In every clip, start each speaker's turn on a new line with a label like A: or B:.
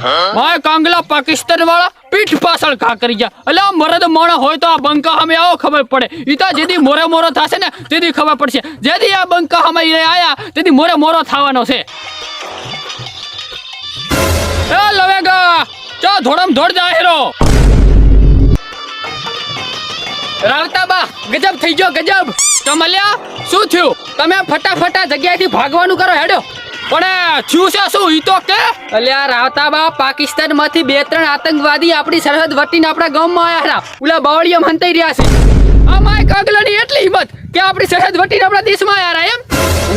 A: My કાંગલા Pakistan વાળા પીઠ પાછળ ઘા કરી ગયા. એટલે આ મરદ મોણો હોય તો આ બંકા સામે આવો ખબર પડે. ઈ તો મોરે મોરો થશે ને તેથી ખબર પડશે. જેથી આ બંકા સામે આયા તેથી મોરે મોરો થવાનો છે. એ લવેગા, ચા ધોડમ ધોડ જાહેરો. રાવતાબા ગજબ થઈ ગયો, ગજબ. કમલ્યા શું થયું? તમે ફટાફટા જગ્યાએથી ભાગવાનું કરો, હેડો. પણ, થયું છે શું? ઈ તો કે? અલ્યા રાવતાબા પાકિસ્તાનમાંથી બે ત્રણ આતંકવાદી આપણી સરહદ વટીને આપણા ગામમાં આવ્યા હતા. ઓલા બાવળીઓ મંતાઈ રહ્યા છે. આ માય કાગલાની એટલી હિંમત કે આપણી સરહદ વટીને આપણા દેશમાં રહ્યા એમ?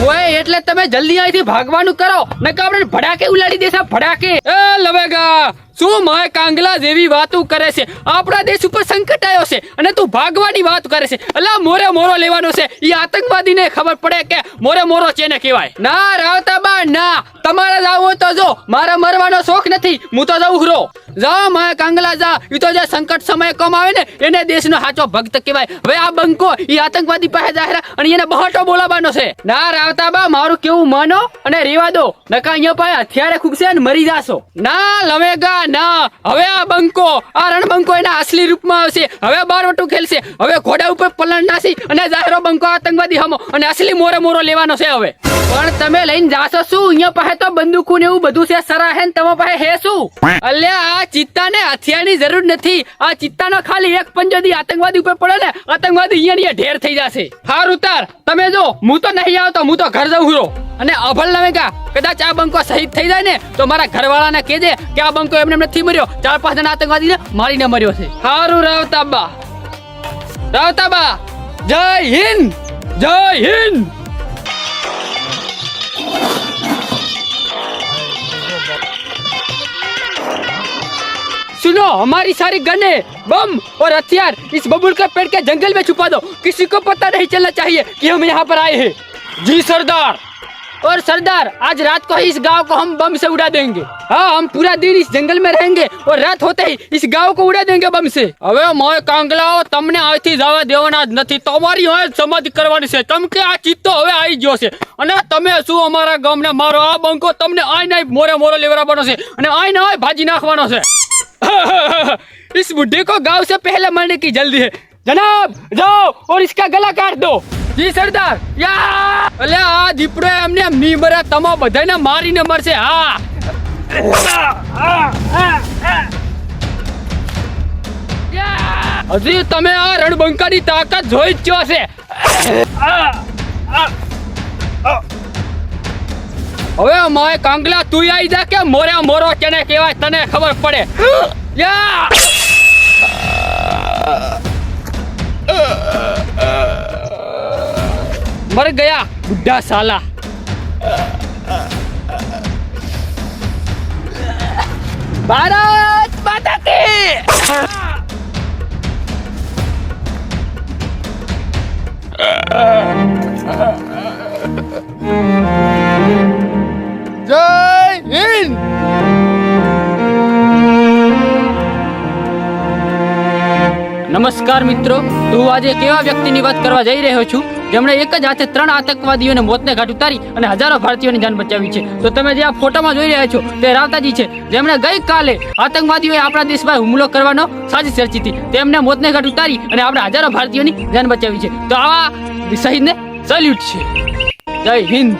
A: ઓય, એટલે તમે જલ્દી અહીંથી ભાગવાનું કરો. નકર આપણે ભડાકે ઉલાડી દેશા, ભડાકે. એ લવેગા. શું માય કાંગલા જેવી વાતો કરે છે? આપણા દેશ ઉપર સંકટ આવ્યો છે અને તું ભાગવાની વાત કરે છે. અલા, મોરે મોરો લેવાનો છે. ઈ આતંકવાદીને ખબર પડે કે મોરે મોરો છે ને કહેવાય. ના રાવતા બા ના. તમારે જવું તો જો. મારે મરવાનો શોખ નથી. હું તો જાઉં ખરો જા માય કાંગલા જા ઈ તો જે સંકટ સમય કમ ને, એને દેશનો સાચો ભક્ત કહેવાય. હવે આ બંકો, ઈ આતંકવાદી પાસે જાહેર અને એને બહાટો બોલાવવાનો છે. ના રાવતા બા, મારું કેવું માનો અને રેવા દો. નકા અહીંયા પાસે હથિયારે ખૂબશે ને મરી જાશો. ના, લવેગા, ના. હવે આ બંકો, આ રણબંકો એના અસલી રૂપમાં આવશે. હવે બારવટું ખેલશે. હવે ઘોડા ઉપર પલણ નાસી અને જાહેરો બંકો આતંકવાદી હમો અને અસલી મોરે મોરો લેવાનો છે હવે. પણ તમે લઈને જાશો શું? અહીંયા પાસે તો બંદૂકો ને એવું બધું છે. સરા હે ને તમારા પાસે હે શું? અલ્યા આ ચિત્તાને હથિયારની જરૂર નથી. આ ચિત્તાનો ખાલી એક પંજોદી આતંકવાદી ઉપર પડે ને, આતંકવાદી અહીંયા ઢેર થઈ જશે. હાર ઉતાર. તમે જો, હું તો નહીં આવતો, હું તો ઘર જઉં છું. અને અભલ નવેગા, કદાચ આ બંકો શહીદ થઈ જાય ને, તો મારા ઘરવાળાને કહેજે કે આ બંકો એમને નથી મર્યો. ચાર પાંચ જણા આતંકવાદીને મારીને મર્યો છે. હારું, રાવતાબા. રાવતાબા, જય હિન્દ જય હિન્દ. सुनो हमारी सारी गने बम और हथियार इस बबुल का पेड़ के जंगल में छुपा दो किसी को पता नहीं चलना चाहिए कि हम यहाँ पर आए हैं जी सरदार और सरदार आज रात को ही इस गांव को हम बम से उड़ा देंगे हाँ हम पूरा दिन इस जंगल में रहेंगे और रात होते ही इस गांव को उड़ा देंगे बम से હવે મોય કાંગલાઓ તમને અહીંથી જવા દેવાના જ નથી તમારી હવે સમાધિ કરવાની છે કેમ કે આ ચિત્તો હવે આવી ગયો છે અને તમે શું અમારા ગામને મારો આ બંકો તમને આઈ નાઈ મોરે મોરો લેવડાવવાનો છે અને આઈ ના ભાજી નાખવાનો છે इस बुढ़े को गांव से पहले मरने की जल्दी है जनाब जाओ और इसका गला काट दो જી સરદાર યા અલે આ દીપડો એમને એમ નહીં મરે તમા બધાને મારીને મરશે હા યા! હજી તમે આ રણબંકાની તાકાત જોઈ જ છો છે હવે માય કાંગલા તું આવી જા કે મોરે મોરો કેને કહેવાય તને ખબર પડે યા! મર ગયા બુઢા સાલા. ભારત માતા કી
B: જય
A: નમસ્કાર મિત્રો. હું આજે એક એવા વ્યક્તિની વાત કરવા જઈ રહ્યો છું? જેમણે એક જ હાથે ત્રણ આતંકવાદીઓને મોતને ઘાટ ઉતારી અને હજારો ભારતીયોની જાન બચાવી છે. તો તમે જે આ ફોટામાં જોઈ રહ્યા છો, તે રાવતાજી છે. જેમણે ગઈકાલે આતંકવાદીઓએ આપણા દેશ પર હુમલો કરવાનો સાજિશ રચી હતી. તેમને મોતને ઘાટ ઉતારી અને આપણા હજારો ભારતીયોની જાન બચાવી છે. તો આવા શહીદને સલ્યુટ છે. જય હિન્દ.